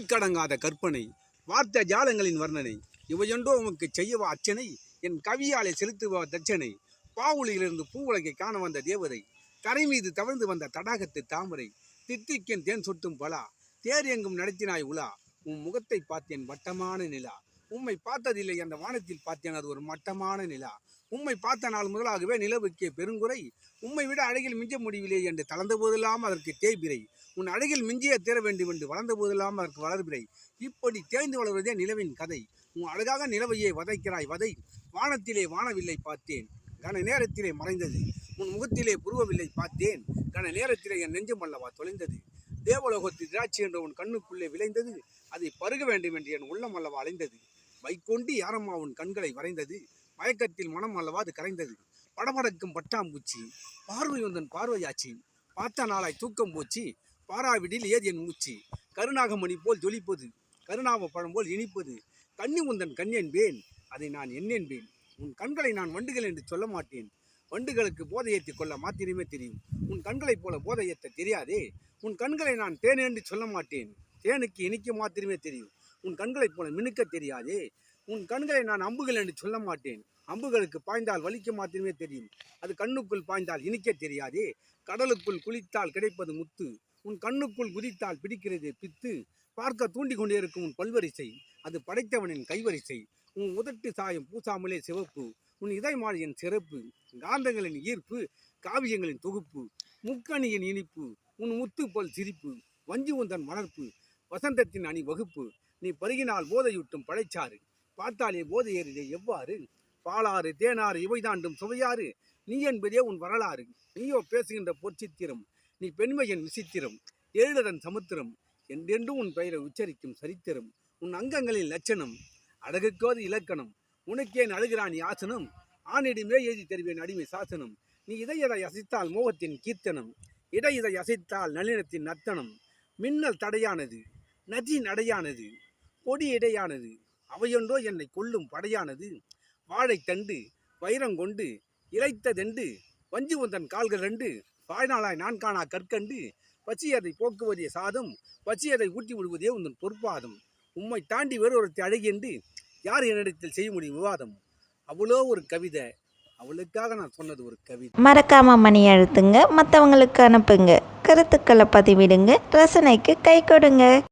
எண்ணுக்கடங்காத கற்பனை வார்த்த ஜாலங்களின் வர்ணனை இவையொன்றோ உமக்கு செய்யவா அச்சனை என் கவியாலே செலுத்துவா தச்சனை பாவுலியிலிருந்து பூவுலகை காண வந்த தேவதை தரை மீது தவழ்ந்து வந்த தடாகத்து தாமரை தித்திக்கென் தேன் சொட்டும் பலா தேர் எங்கும் நடத்தினாய் உலா உன் முகத்தை பார்த்தேன் வட்டமான நிலா உம்மை பார்த்ததில்லை அந்த வானத்தில் பார்த்தேன் அது ஒரு மட்டமான நிலா உம்மை பார்த்த நாள் முதலாகவே நிலவுக்கே பெருங்குறை. உம்மை விட அழகில் மிஞ்ச முடியவில்லை என்று தளர்ந்த போதெல்லாம் அதற்கு தேய்பிரை. உன் அழகில் மிஞ்சிய தேர வேண்டும் என்று வளர்ந்த போதெல்லாம் அதற்கு வளர்பிரை இப்படி தேய்ந்து வளர்வதே நிலவின் கதை. உன் அழகாக நிலவையே வதைக்கிறாய் வதை. வானத்திலே வானவில்லை பார்த்தேன். கன நேரத்திலே மறைந்தது. உன் முகத்திலே புருவவில்லை பார்த்தேன். கன நேரத்திலே என் நெஞ்சம் அல்லவா தொலைந்தது. தேவலோகத்து திராட்சை என்ற உன் கண்ணுக்குள்ளே விளைந்தது. அதை பருக வேண்டும் என்று என் உள்ளம் அல்லவா அலைந்தது. வைக்கொண்டு யாரம்மா உன் கண்களை வரைந்தது? மயக்கத்தில் மனம் அல்லவா அது கரைந்தது. படபடக்கும் பட்டாம்பூச்சி பார்வை வந்தன் பார்வையாச்சி பார்த்த நாளாய் தூக்கம் போச்சு பாராவிடில் ஏது என் மூச்சு? கருணாகமணி போல் ஜொலிப்பது கருணாவ பழம் போல் இனிப்பது கண்ணி உந்தன் கண் என்பேன் அதை நான் என்னென்பேன் உன் கண்களை நான் வண்டுகள் என்று சொல்ல மாட்டேன். வண்டுகளுக்கு போதையேற்றி கொள்ள மாத்திரமே தெரியும். உன் கண்களைப் போல போதையேற்ற தெரியாதே. உன் கண்களை நான் தேன் என்று சொல்ல மாட்டேன். தேனுக்கு இனிக்க மாத்திரமே தெரியும். உன் கண்களைப் போல மினுக்க தெரியாதே. உன் கண்களை நான் அம்புகள் என்று சொல்ல மாட்டேன். அம்புகளுக்கு பாய்ந்தால் வலிக்க மாத்திரமே தெரியும். அது கண்ணுக்குள் பாய்ந்தால் இனிக்க தெரியாதே. கடலுக்குள் குளித்தால் கிடைப்பது முத்து. உன் கண்ணுக்குள் குதித்தால் பிடிக்கிறது பித்து. பார்க்க தூண்டி கொண்டே இருக்கும் உன் பல்வரிசை. அது படைத்தவனின் கைவரிசை. உன் உதட்டு சாயம் பூசாமலே சிவப்பு. உன் இதயமாளியின் சிறப்பு. காந்தங்களின் ஈர்ப்பு. காவியங்களின் தொகுப்பு. முக்கணியின் இனிப்பு. உன் முத்து போல் சிரிப்பு. வஞ்சி உந்தன் வளர்ப்பு வசந்தத்தின் அணி வகுப்பு. நீ பருகினால் போதையூட்டும் பழைச்சாறு பார்த்தாலே போதை ஏறிலே எவ்வாறு? பாலாறு தேனாறு இவை தாண்டும் சுவையாறு. நீ என்பதே உன் வரலாறு. நீயோ பேசுகின்ற பொற்சித்திரம் நீ பெண்மையின் விசித்திரம். ஏழுதன் சமுத்திரம். என்றென்றும் உன் பெயரை உச்சரிக்கும் சரித்திரம். உன் அங்கங்களின் லட்சணம். அழகுக்கோது இலக்கணம். உனக்கேன் அழுகிறான் யாசனம். ஆணிடமே எழுதி தருவேன் அடிமை சாசனம். நீ இதை இதை அசைத்தால் மோகத்தின் கீர்த்தனம்? இடை இதை அசைத்தால் நளினத்தின் நத்தனம் மின்னல் தடையானது. நதி நடையானது. கொடி இடையானது. அவையொன்றோ என்னை கொல்லும் படையானது. வாழைத்தண்டு வைரங்கொண்டு இழைத்ததெண்டு வஞ்சி உந்தன் கால்கள் ரெண்டு வாழ்நாளாய் நான் காணா கற்கண்டு பச்சியதை போக்குவதே சாதம் பச்சியதை ஊட்டி விடுவதே உந்தன் பொற்பாதம். உம்மை தாண்டி வேறொருத்தை அழகின்று யார் என்னிடத்தில் செய்ய முடியும் விவாதம்? அவ்வளோ ஒரு கவிதை அவளுக்காக நான் சொன்னது ஒரு கவிதை. மறக்காம மணி அழுத்துங்க மற்றவங்களுக்கு அனுப்புங்க. கருத்துக்களை பதிவிடுங்க ரசனைக்கு கை கொடுங்க.